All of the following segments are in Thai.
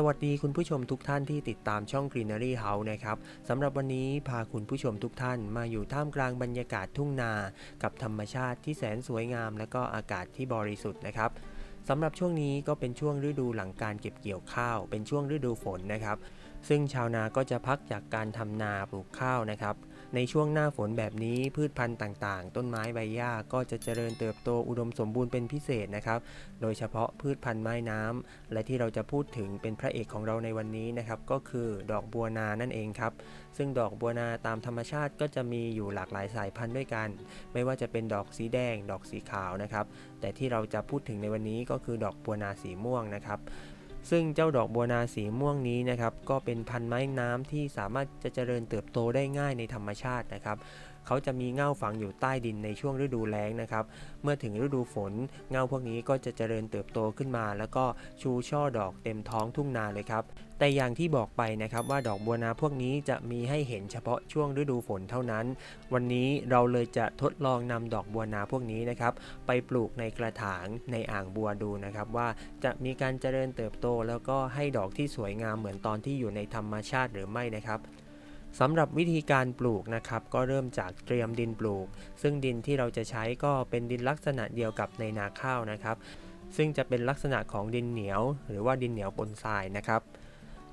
สวัสดีคุณผู้ชมทุกท่านที่ติดตามช่อง Greenery House นะครับสำหรับวันนี้พาคุณผู้ชมทุกท่านมาอยู่ท่ามกลางบรรยากาศทุ่งนา กับธรรมชาติที่แสนสวยงาม และก็อากาศที่บริสุทธิ์นะครับสำหรับช่วงนี้ก็เป็นช่วงฤดูหลังการเก็บเกี่ยวข้าว เป็นช่วงฤดูฝนนะครับ ซึ่งชาวนาก็จะพักจากการทำนาปลูกข้าวนะครับ ในช่วงหน้าฝนแบบนี้พืชพันธุ์ต่างๆ ต้นไม้ใบหญ้าก็จะเจริญเติบโตอุดมสมบูรณ์เป็นพิเศษนะครับ โดยเฉพาะพืชพันธุ์ไม้น้ำและที่เราจะพูดถึงเป็นพระเอกของเราในวันนี้นะครับ ก็คือดอกบัวนานั่นเองครับ ซึ่งดอกบัวนาตามธรรมชาติก็จะมีอยู่หลากหลายสายพันธุ์ด้วยกัน ไม่ว่าจะเป็นดอกสีแดง ดอกสีขาวนะครับ แต่ที่เราจะพูดถึงในวันนี้ก็คือดอกบัวนาสีม่วงนะครับ ซึ่งเจ้าดอกบัวนาสีม่วงนี้นะครับก็เป็นพันธุ์ไม้น้ำที่สามารถจะเจริญเติบโตได้ง่ายในธรรมชาตินะครับเขาจะมีเง่าฝังอยู่ใต้ดินในช่วงฤดูแล้งนะครับ เมื่อถึงฤดูฝนเง่าพวกนี้ก็จะเจริญเติบโตขึ้นมา แล้วก็ชูช่อดอกเต็มท้องทุ่งนาเลยครับ แต่อย่างที่บอกไปนะครับว่าดอกบัวนาพวกนี้จะมีให้เห็นเฉพาะช่วงฤดูฝนเท่านั้น วันนี้เราเลยจะทดลองนำดอกบัวนาพวกนี้นะครับ ไปปลูกในกระถางในอ่างบัวดูนะครับ ว่าจะมีการเจริญเติบโต แล้วก็ให้ดอกที่สวยงามเหมือนตอนที่อยู่ในธรรมชาติหรือไม่นะครับสำหรับวิธีการปลูกนะครับ ก็เริ่มจากเตรียมดินปลูก ซึ่งดินที่เราจะใช้ก็เป็นดินลักษณะเดียวกับในนาข้าวนะครับ ซึ่งจะเป็นลักษณะของดินเหนียว หรือว่าดินเหนียวปนทรายนะครับ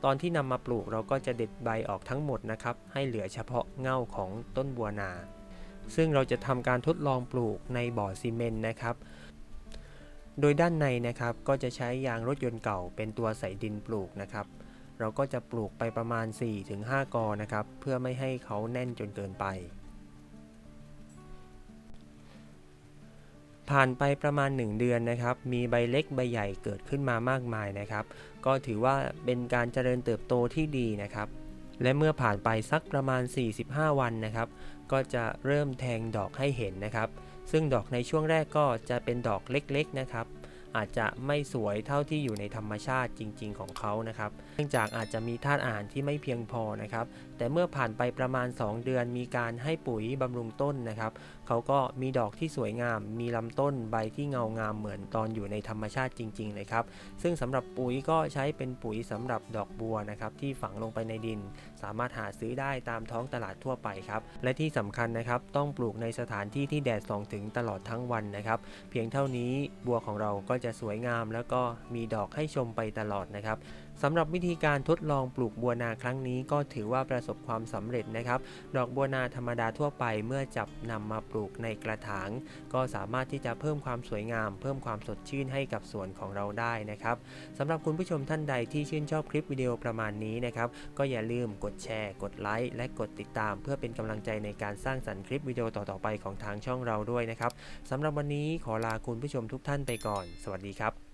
ตอนที่นำมาปลูกเราก็จะเด็ดใบออกทั้งหมดนะครับ ให้เหลือเฉพาะเง่าของต้นบัวนา ซึ่งเราจะทำการทดลองปลูกในบ่อซีเมนต์นะครับ โดยด้านในนะครับก็จะใช้ยางรถยนต์เก่าเป็นตัวใส่ดินปลูกนะครับ เราก็จะปลูกไปประมาณ 4-5 กอนะครับ เพื่อไม่ให้เขาแน่นจนเกินไป ผ่านไปประมาณ 1 เดือนนะครับ มีใบเล็กใบใหญ่เกิดขึ้นมามากมายนะครับ ก็ถือว่าเป็นการเจริญเติบโตที่ดีนะครับ และเมื่อผ่านไปสักประมาณ 45 วันนะครับ ก็จะเริ่มแทงดอกให้เห็นนะครับ ซึ่งดอกในช่วงแรกก็จะเป็นดอกเล็กๆนะครับ อาจจะไม่สวยเท่าที่อยู่ในธรรมชาติจริง ๆ ของเขานะครับ เนื่องจากอาจจะมีธาตุอาหารที่ไม่เพียงพอนะครับ แต่เมื่อผ่านไปประมาณ 2 เดือนมีการให้ปุ๋ยบำรุงต้นนะครับ เขาก็มีดอกที่สวยงาม มีลำต้นใบที่เงางามเหมือนตอนอยู่ในธรรมชาติจริง ๆ เลยครับ ซึ่งสำหรับปุ๋ยก็ใช้เป็นปุ๋ยสำหรับดอกบัวนะครับที่ฝังลงไปในดิน สามารถหาซื้อได้ตามท้องตลาดทั่วไปครับ และที่สำคัญนะครับต้องปลูกในสถานที่ที่แดดส่องถึงตลอดทั้งวันนะครับ เพียงเท่านี้บัวของเราก็จะสวยงาม แล้วก็มีดอกให้ชมไปตลอดนะครับ สำหรับวิธีการทดลองปลูกบัวนาครั้งนี้ก็ถือว่าประสบความสำเร็จนะครับ ดอกบัวนาธรรมดาทั่วไปเมื่อจับนำมาปลูกในกระถาง ก็สามารถที่จะเพิ่มความสวยงาม เพิ่มความสดชื่นให้กับสวนของเราได้นะครับสำหรับคุณผู้ชมท่านใดที่ชื่นชอบคลิปวิดีโอประมาณนี้นะครับก็อย่าลืมกดแชร์ กดไลค์และกดติดตาม เพื่อเป็นกำลังใจในการสร้างสรรค์คลิปวิดีโอต่อๆไปของทางช่องเราด้วยนะครับสำหรับวันนี้ขอลาคุณผู้ชมทุกท่านไปก่อน สวัสดีครับ